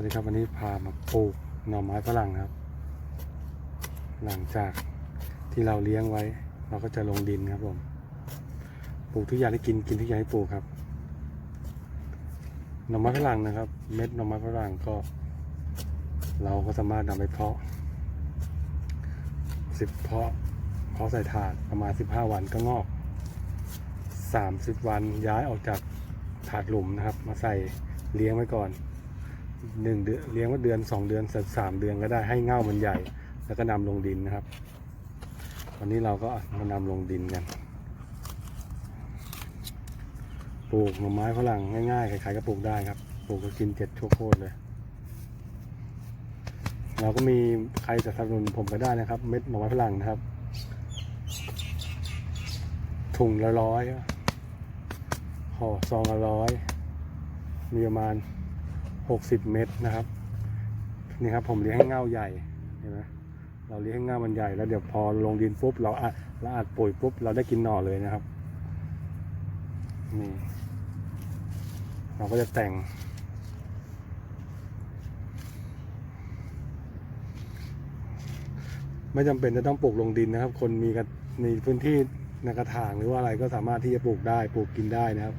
วัสดีครับวันนี้พามาปลูกหน่อไม้ฝรั่งครับ หลังจากที่เราเลี้ยงไว้ เราก็จะลงดินครับผมปลูกทุกอย่างที่กินกินทุกอย่างที่ปลูกครับ หน่อไม้ฝรั่งนะครับ เม็ดหน่อไม้ฝรั่งก็ เราก็สามารถนำไปเพาะสิบเพาะเพาะใส่ถาดประมาณสิบห้าวันก็งอกสามสิบวันย้ายออกจากถาดหลุมนะครับ มาใส่เลี้ยงไว้ก่อน หนึ่งเดือนเลี้ยงไว้เดือนสองเดือนสามเดือนก็ได้ให้เง่ามันใหญ่ แล้วก็นำลงดินนะครับ วันนี้เราก็มานำลงดินกันปลูกหน่อไม้ฝรั่งง่ายๆใครๆก็ปลูกได้ครับปลูกก็กินเจ็ดชั่วโคตรเลย เราก็มีใครจะสนับสนุนผมก็ได้นะครับ เม็ดหน่อไม้ฝรั่งนะครับถุงละร้อยห่อซองละร้อยมีประมาณ หกสิบเม็ดนะครับ นี่ครับผมเลี้ยงให้เงาใหญ่เห็นไหมเราเลี้ยงให้เงามันใหญ่แล้วเดี๋ยวพอลงดินปุ๊บเราอัดเราอัดปุ๋ยปุ๊บเราได้กินหน่อเลยนะครับนี่เราก็จะแต่ง ไม่จำเป็นจะต้องปลูกลงดินนะครับ คนมีกระมีพื้นที่ในกระถางหรือว่าอะไรก็สามารถที่จะปลูกได้ ปลูกกินได้นะครับ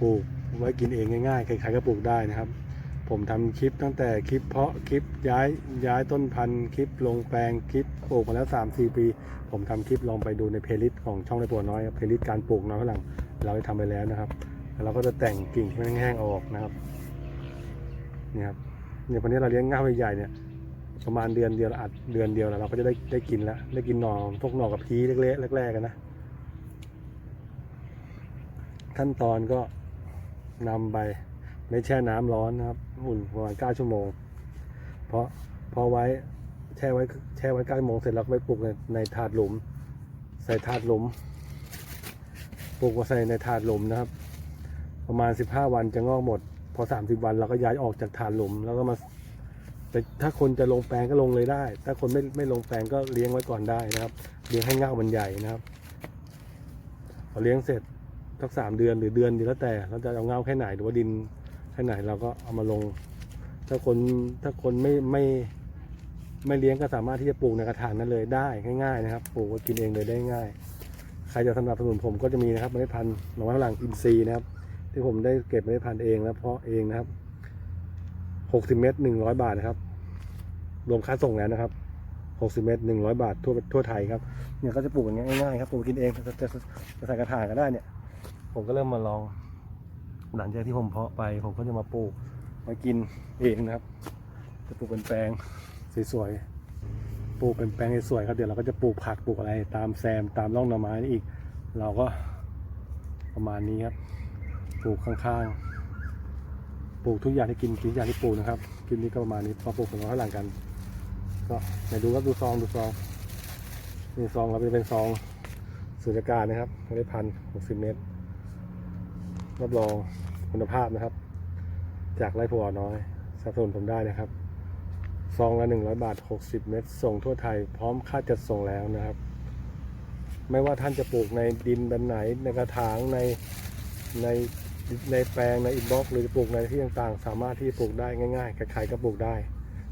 ปลูกไว้กินเองง่ายๆ ใครๆก็ปลูกได้นะครับ ผมทำคลิปตั้งแต่คลิปเพาะคลิปย้ายย้ายต้นพันธุ์คลิปลงแปลงคลิปปลูกมาแล้ว3 4ปี ผมทำคลิปลองไปดูในเพลย์ลิสต์ของช่องในปัวน้อยเพลย์ลิสต์การปลูกน้อยฝรั่งเราได้ทำไปแล้วนะครับแล้วเราก็จะแต่งกิ่งที่มันแห้งออกนะครับนี่ครับเนี่ยวันนี้เราเลี้ยงง่าใหญ่ๆเนี่ยประมาณเดือนเดียวอัดเดือนเดียวแล้วเราก็จะได้ได้กินแล้วได้กินหน่อพวกหน่อกับพีเล็กๆแรกๆกันนะขั้นตอนก็นำไป ไม่แช่น้ำร้อนนะครับ อุ่นประมาณ9ชั่วโมง เพราะพอไว้แช่ไว้แช่ไว้9ชั่วโมงเสร็จแล้วก็ไปปลูกในในถาดหลุม ใส่ถาดหลุมปลูกมาใส่ในถาดหลุมนะครับ ประมาณ15วันจะงอกหมด พอ30วันเราก็ย้ายออกจากถาดหลุม แล้วก็มาแต่ถ้าคนจะลงแปลงก็ลงเลยได้ ถ้าคนไม่ไม่ลงแปลงก็เลี้ยงไว้ก่อนได้นะครับ เลี้ยงให้เง่ามันใหญ่นะครับพอเลี้ยงเสร็จสักสามเดือนหรือเดือนดีแล้วแต่ เราจะเอาเง่าแค่ไหนหรือว่าดิน แค่ไหนเราก็เอามาลง ถ้าคนถ้าคนไม่ไม่ไม่เลี้ยงก็สามารถที่จะปลูกในกระถางนั้นเลยได้ง่ายๆนะครับปลูกกินเองเลยได้ง่าย ใครจะสนับสนุนผมก็จะมีนะครับเมล็ดพันธุ์หน่อไม้ฝรั่งอินทรีย์นะครับ ที่ผมได้เก็บเมล็ดพันธุ์เองแล้วเพาะเองนะครับ60เม็ด100บาทนะครับ รวมค่าส่งแล้วนะครับ60เม็ด100บาททั่วทั่วไทยครับเนี่ยก็จะปลูกอย่างง่ายๆครับปลูกกินเองจะจะจะใส่กระถางก็ได้เนี่ย ผมก็เริ่มมาลอง หลังจากที่ผมเพาะไป ผมก็จะมาปลูกมากินเองนะครับ จะปลูกเป็นแปลงสวยๆปลูกเป็นแปลงสวยๆครับเดี๋ยวเราก็จะปลูกผักปลูกอะไรตามแซมตามร่องหน่อไม้นี่อีก เราก็ประมาณนี้ครับปลูกข้างๆปลูกทุกอย่างที่กินกินทุกอย่างที่ปลูกนะครับคลิปนี้ก็ประมาณนี้พอปลูกผลข้างหลังกัน ก็ไหนดูครับดูซองดูซองนี่ซองเราเป็นซองสุญญากาศนะครับไม่ได้พันหกสิบเมตร รับรองคุณภาพนะครับ จากไร่ผัวน้อยสนับสนุนผมได้นะครับซองละหนึ่งร้อยบาทหกสิบเมตรส่งทั่วไทยพร้อมค่าจัดส่งแล้วนะครับ ไม่ว่าท่านจะปลูกในดินแบบไหนในกระถางในในในแปลงในอินบ็อกหรือปลูกในที่ต่างๆ สามารถที่ปลูกได้ง่ายๆใครๆก็ปลูกได้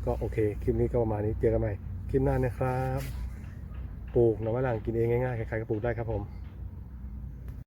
ก็โอเค คลิปนี้ก็ประมาณนี้เจอกันใหม่คลิปหน้านะครับ ปลูกหน่อไม้หลังกินเองง่ายๆใครๆก็ปลูกได้ครับผม